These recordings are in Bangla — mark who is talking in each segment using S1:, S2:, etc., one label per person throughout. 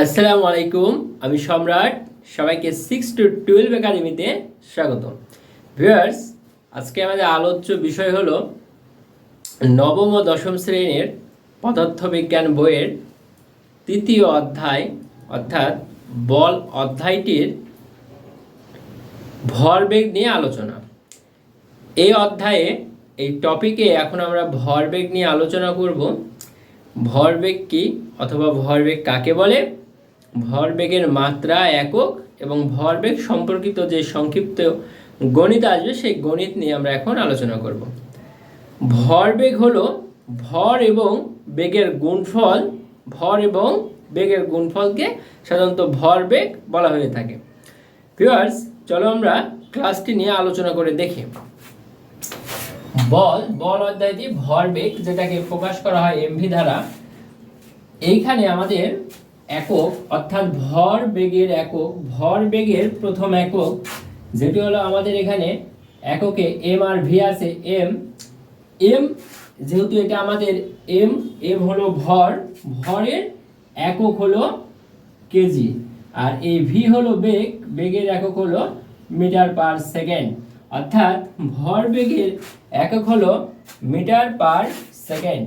S1: আসসালামু আলাইকুম, আমি সম্রাট, সবাইকে সিক্স টু টুয়েলভ একাডেমিতে স্বাগত ভিউয়ার্স, আজকে আমাদের আলোচ্য বিষয় হলো নবম ও দশম শ্রেণির পদার্থবিজ্ঞান বইয়ের তৃতীয় অধ্যায়, অর্থাৎ বল অধ্যায়টির ভরবেগ নিয়ে আলোচনা। এই অধ্যায়ে, এই টপিকে এখন আমরা ভরবেগ নিয়ে আলোচনা করব। ভরবেগ কি, অথবা ভরবেগ কাকে বলে? ভরবেগের মাত্রা একক এবং ভরবেগ সম্পর্কিত যে সংক্ষিপ্ত গণিত আসবে, সেই গণিত নিয়ে আমরা এখন আলোচনা করব। ভরবেগ হলো ভর এবং বেগের গুণফল, ভর এবং বেগের গুণফলকে সাধারণত ভরবেগ বলা হয়ে থাকে। ভিউয়ার্স, চলো আমরা ক্লাসটি নিয়ে আলোচনা করে দেখি। বল বল অধ্যায়টি ভরবেগ যেটাকে প্রকাশ করা হয় এমভি দ্বারা। এইখানে আমাদের একক, অর্থাৎ ভর বেগের একক, ভর বেগের প্রথম একক, যেটি হলো আমাদের এখানে এককে এম আর ভি আছে এম এম যেহেতু এটা আমাদের এম এম হলো ভর, ভরের একক হলো কেজি আর এই ভি হলো বেগ, বেগের একক হলো মিটার পার সেকেন্ড, অর্থাৎ ভর বেগের একক হলো মিটার পার সেকেন্ড।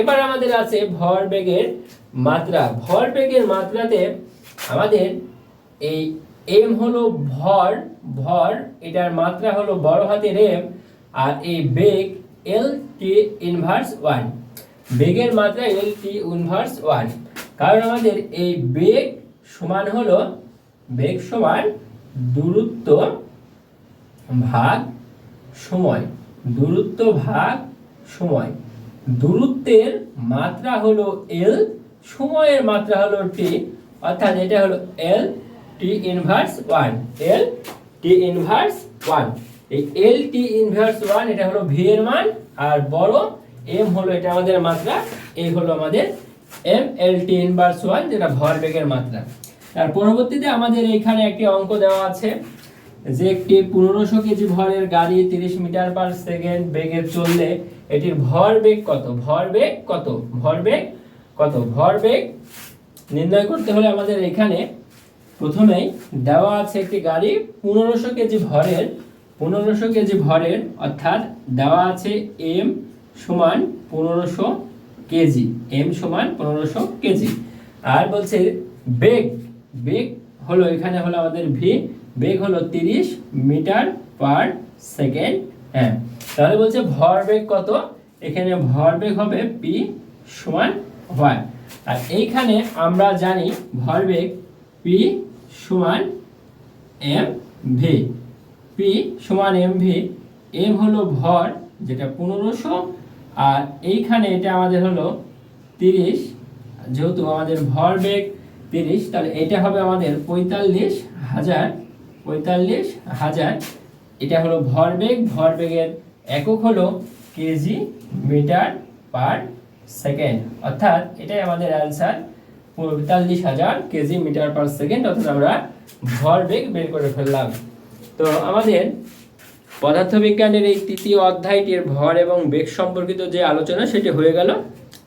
S1: এবার আমাদের আছে ভর বেগের মাত্রা। ভর বেগের মাত্রাতে আমাদের এই এম হলো ভর ভর, এটার মাত্রা হলো বড় হাতের এম আর এই বেগ এল টি ইনভার্স ওয়ান বেগের মাত্রা এল টি ইনভার্স ওয়ান কারণ আমাদের এই বেগ সমান হলো, বেগ সমান দূরত্ব ভাগ সময়, দূরত্ব ভাগ সময়। দূরত্বের মাত্রা হলো এল সময়ের মাত্রা হলো টি অর্থাৎ এটা হলো L T inverse one L T inverse one এই এল টি ইনভার্স ওয়ান এটা হলো ভি এর মান, আর বড় এম হলো এটা আমাদের মাত্রা এই হলো আমাদের M L T inverse one যেটা ভরবেগের মাত্রা। তার পরবর্তীতে আমাদের এখানে একটি অঙ্ক দেওয়া আছে। যে একটি পনেরোশো কেজি ভরের গাড়ি তিরিশ মিটার পার সেকেন্ড বেগে চললে, এটির ভর বেগ কত? ভর বেগ কত? ভর বেগ কত? ভর বেগ নির্ণয় করতে হলে আমাদের এখানে প্রথমেই দেওয়া আছে একটি গাড়ি পনেরোশো কেজি ভরের, পনেরোশো কেজি ভরের, অর্থাৎ দেওয়া আছে এম সমান পনেরোশো কেজি, এম সমান পনেরোশো কেজি। আর বলছে বেগ বেগ হলো এখানে হলো আমাদের ভি বেগ হলো তিরিশ মিটার পার সেকেন্ড হ্যাঁ। তাহলে বলছে ভর বেগ কত? এখানে ভর বেগ হবে পি সমান ওয়ান আর এইখানে আমরা জানি ভরবেগ পি সমান এম ভি। পি সমান এম ভি, এম হলো ভর যেটা পনেরোশো, আর এইখানে এটা আমাদের হলো তিরিশ। যেহেতু আমাদের ভরবেগ তিরিশ, তাহলে এটা হবে আমাদের পঁয়তাল্লিশ হাজার পঁয়তাল্লিশ হাজার। এটা হলো ভরবেগ। ভরবেগের একক হলো কেজি মিটার পার সেকেন্ড। অর্থাৎ এটাই আমাদের অ্যান্সার। পঁয়তাল্লিশ হাজার কেজি মিটার পার সেকেন্ড, অর্থাৎ আমরা ভরবেগ বের করে ফেললাম। তো আমাদের পদার্থবিজ্ঞানের এই তৃতীয় অধ্যায়টির ভর এবং বেগ সম্পর্কিত যে আলোচনা, সেটি হয়ে গেল।